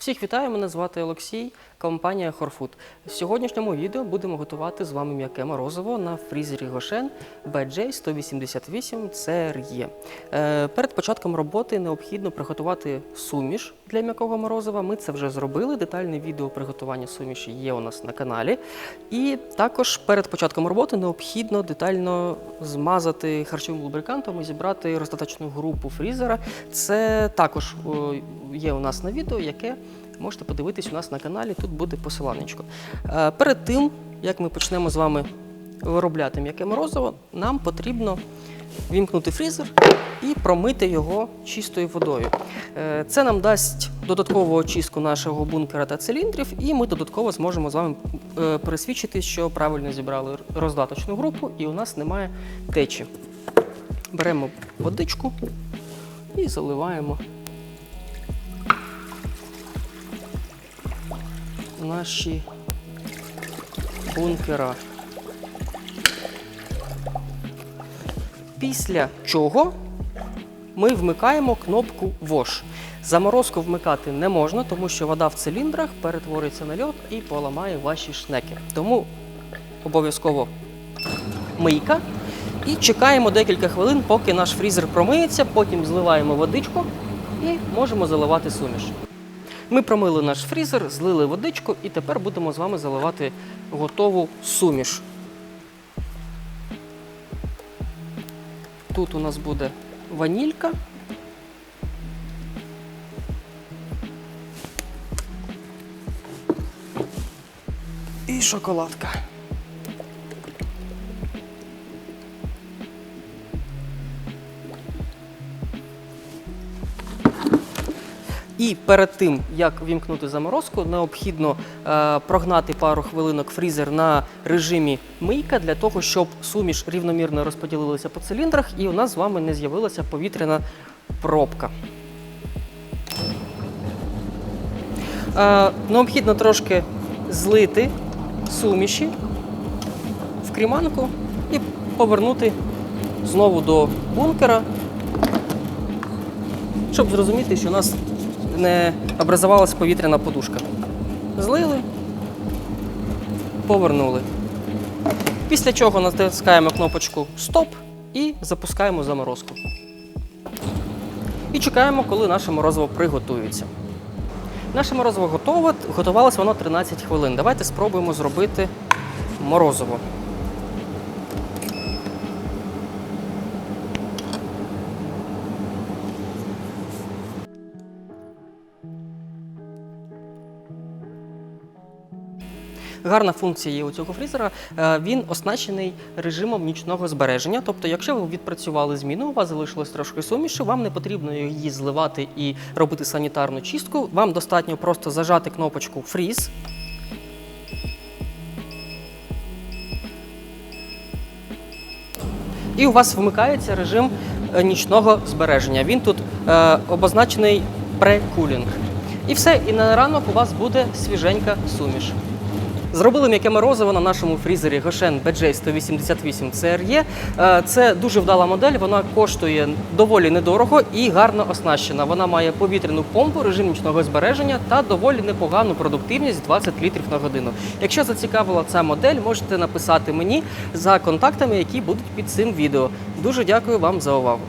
Всіх вітаю, мене звати Олексій, компанія Хорфуд. В сьогоднішньому відео будемо готувати з вами м'яке морозиво на фрізері Гошен BJ 188 CRE. Е, Перед початком роботи необхідно приготувати суміш для м'якого морозива. Ми це вже зробили. Детальне відео приготування суміші є у нас на каналі. І також перед початком роботи необхідно детально змазати харчовим лубрикантом і зібрати розтаточну групу фрізера. Це також є у нас на відео, яке можете подивитись у нас на каналі. Тут буде посиланнячко. Е, Перед тим, як ми почнемо з вами виробляти м'яке морозиво, нам потрібно вімкнути фрізер і промити його чистою водою. Е, Це нам дасть додаткову очистку нашого бункера та циліндрів, і ми додатково зможемо з вами е, пересвідчити, що правильно зібрали роздаточну групу, і у нас немає течі. Беремо водичку і заливаємо наші бункера. Після чого ми вмикаємо кнопку Wash. Заморозку вмикати не можна, тому що вода в циліндрах перетвориться на льод і поламає ваші шнеки. Тому обов'язково мийка. І чекаємо декілька хвилин, поки наш фрізер промиється, потім зливаємо водичку і можемо заливати суміш. Ми промили наш фрізер, злили водичку і тепер будемо з вами заливати готову суміш. Тут у нас буде ванілька. І шоколадка. І перед тим, як вімкнути заморозку, необхідно е, прогнати пару хвилинок фрізер на режимі мийка для того, щоб суміш рівномірно розподілилася по циліндрах і у нас з вами не з'явилася повітряна пробка. Е, необхідно трошки злити суміші в кріманку і повернути знову до бункера, щоб зрозуміти, що у нас не образувалася повітряна подушка. Злили, повернули. Після чого натискаємо кнопочку Стоп і запускаємо заморозку. І чекаємо, коли наше морозиво приготується. Наше морозиво готове, готувалося воно 13 хвилин. Давайте спробуємо зробити морозиво. Гарна функція є у цього фрізера. Е, Він оснащений режимом нічного збереження. Тобто, якщо ви відпрацювали зміну, у вас залишилось трошки суміші, вам не потрібно її зливати і робити санітарну чистку. Вам достатньо просто зажати кнопочку Фріз. І у вас вмикається режим е, нічного збереження. Він тут е, обозначений прекулінг. І все, і на ранок у вас буде свіженька суміш. Зробили м'яке морозиво на нашому фрізері Гошен BJ 188 CRE. Е, Це дуже вдала модель, вона коштує доволі недорого і гарно оснащена. Вона має повітряну помпу, режим нічного збереження та доволі непогану продуктивність 20 літрів на годину. Якщо зацікавила ця модель, можете написати мені за контактами, які будуть під цим відео. Дуже дякую вам за увагу.